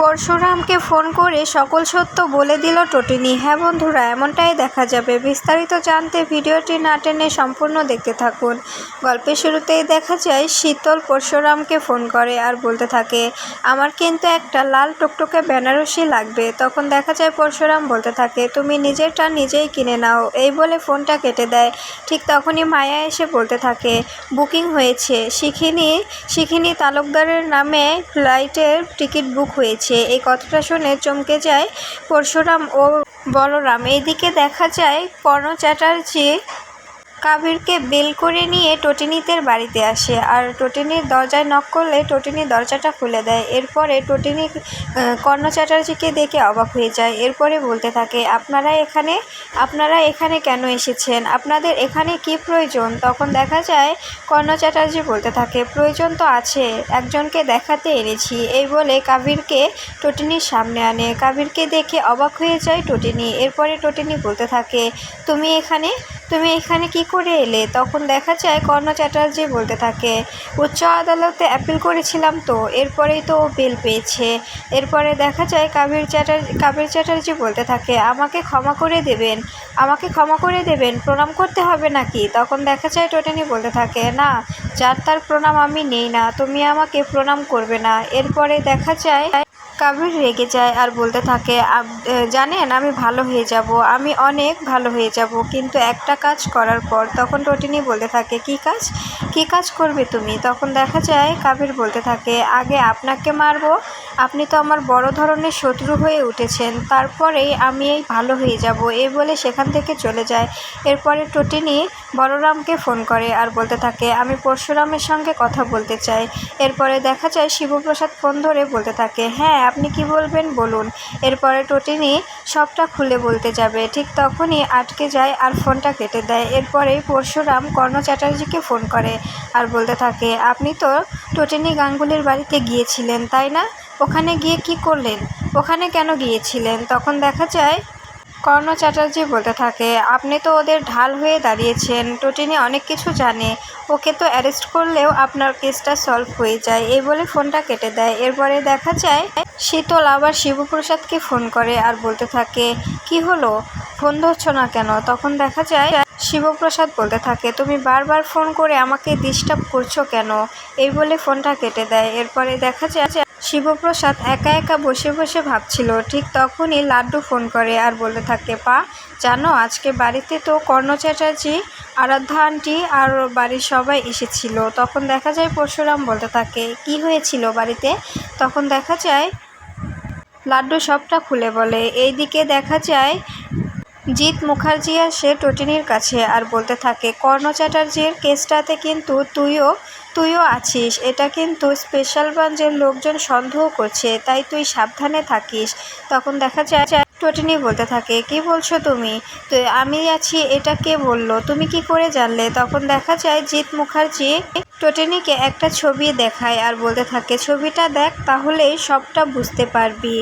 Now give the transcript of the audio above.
পরশুরামকে phone করে সকল সত্য বলে দিল টটিনি। হ্যাঁ বন্ধুরা, এমনটাই দেখা যাবে। বিস্তারিত জানতে ভিডিওটি না টেনে সম্পূর্ণ দেখতে থাকুন। গল্পের শুরুতেই দেখা যায়, শীতল পরশুরামকে ফোন করে আর বলতে থাকে, আমার কিন্তু একটা লাল টুকটুকে বেনারসি লাগবে। তখন দেখা যায়, পরশুরাম বলতে থাকে, তুমি নিজেরটা নিজেই কিনে নাও। এই বলে ফোনটা কেটে দেয়। ঠিক তখনই মায়া এসে বলতে থাকে, বুকিং হয়েছে। শিখিনি শিখিনি তালুকদারের নামে ফ্লাইটের টিকিট বুক হয়েছে। এই কথাটা শুনে চমকে যায় পরশুরাম ও বলরাম। এইদিকে দেখা যায় কর্ণ চ্যাটার্জি কাবিরকে বেল করে নিয়ে টটিনিতের বাড়িতে আসে আর টটিনির দরজায় নক করলে টটিনি দরজাটা খুলে দেয়। এরপরে টটিনি কর্ণ চ্যাটার্জিকে দেখে অবাক হয়ে যায়। এরপরে বলতে থাকে, আপনারা এখানে আপনারা এখানে কেন এসেছেন? আপনাদের এখানে কি প্রয়োজন? তখন দেখা যায়, কর্ণ চ্যাটার্জি বলতে থাকে, প্রয়োজন তো আছে, একজনকে দেখাতে এনেছি। এই বলে কাবিরকে টটিনির সামনে আনে। কাবিরকে দেখে অবাক হয়ে যায় টটিনি। এরপরে টটিনি বলতে থাকে, তুমি এখানে তুমি এখানে কি করে এলে তখন দেখা যায় কর্ণ চ্যাটার্জি বলতে থাকে, উচ্চ আদালতে অ্যাপিল করেছিলাম তো, এরপরেই তো ও বেল পেয়েছে। এরপরে দেখা যায় কাবির চ্যাটার্জি কাবির চ্যাটার্জি বলতে থাকে, আমাকে ক্ষমা করে দেবেন, আমাকে ক্ষমা করে দেবেন, প্রণাম করতে হবে নাকি? তখন দেখা যায় টোটেনি বলতে থাকে, না, যার তার প্রণাম আমি নেই না, তুমি আমাকে প্রণাম করবে না। এরপরে দেখা যায় কাবির রেগে যায় আর বলতে থাকে জানেন, আমি ভালো হয়ে যাব, আমি অনেক ভালো হয়ে যাব, কিন্তু একটা কাজ করার পর তখন টটিনি বলতে থাকে, কি কাজ? কি কাজ করবে তুমি? তখন দেখা যায় কাবির বলতে থাকে, আগে আপনাকে মারবো, আপনি তো আমার বড় ধরনের শত্রু হয়ে উঠেছেন, তারপরেই আমি এই ভালো হয়ে যাব। এই বলে সেখান থেকে চলে যায়। এরপরে টটিনি বলরামকে ফোন করে আর বলতে থাকে, আমি পরশুরামের সঙ্গে কথা বলতে চাই। এরপরে দেখা যায়, শিবপ্রসাদ ফোন ধরে বলতে থাকে হ্যাঁ আপনি কি বলবেন বলুন। এরপরে টটিনি সবটা খুলে বলতে যাবে। ঠিক তখনই আটকে যায় আর ফোনটা কেটে দেয়। এরপরেই পরশুরাম কর্ণ চ্যাটার্জিকে ফোন করে আর বলতে থাকে, আপনি তো টটিনি গাঙ্গুলির বাড়িতে গিয়েছিলেন, তাই না? ওখানে গিয়ে কি করলেন? ওখানে কেন গিয়েছিলেন? তখন দেখা যায় কর্ণ চ্যাটার্জি বলতে থাকে, আপনি তো ওদের ঢাল হয়ে দাঁড়িয়েছেন, টোটিনি অনেক কিছু জানে, ওকে তো অ্যারেস্ট করলেও আপনার কেসটা সলভ হয়ে যায়, এই বলে ফোনটা কেটে দেয়। এরপরে দেখা যায়, শীতল আবার শিবপ্রসাদকে ফোন করে আর বলতে থাকে, কি হলো? ফোন ধরছ না কেন? তখন দেখা যায়, শিবপ্রসাদ বলতে থাকে, তুমি বারবার ফোন করে আমাকে ডিস্টার্ব করছ কেন? এই বলে ফোনটা কেটে দেয়। এরপরে দেখা যায় শিবপ্রসাদ একা একা বসে বসে ভাবছিল, ঠিক তখনই লাড্ডু ফোন করে আর বলে থাকে, পা, জানো, আজকে বাড়িতে তো কর্ণ চ্যাটার্জি, আরাধ্যা আন্টি আর বাড়ির সবাই এসেছিল। তখন দেখা যায় পরশুরাম বলতে থাকে, কি হয়েছিল বাড়িতে? তখন দেখা যায়, লাড্ডু সবটা খুলে বলে। এইদিকে দেখা যায় জিৎ মুখার্জি আসে টটিনির কাছে আর বলতে থাকে, কর্ণ চ্যাটার্জির কেসটাতে কিন্তু তুইও তুইও আছিস। এটা কিন্তু স্পেশাল ব্রাঞ্চের লোকজন সন্দেহ করছে, তাই তুই সাবধানে থাকিস। তখন দেখা যায়, টটিনি বলতে থাকে, কি বলছো তুমি? তো আমি আছি, এটা কে বলল? তুমি কি করে জানলে? তখন দেখা যায়, জিৎ মুখার্জি টটিনিকে একটা ছবি দেখায় আর বলতে থাকে, ছবিটা দেখ, তাহলেই সবটা বুঝতে পারবি।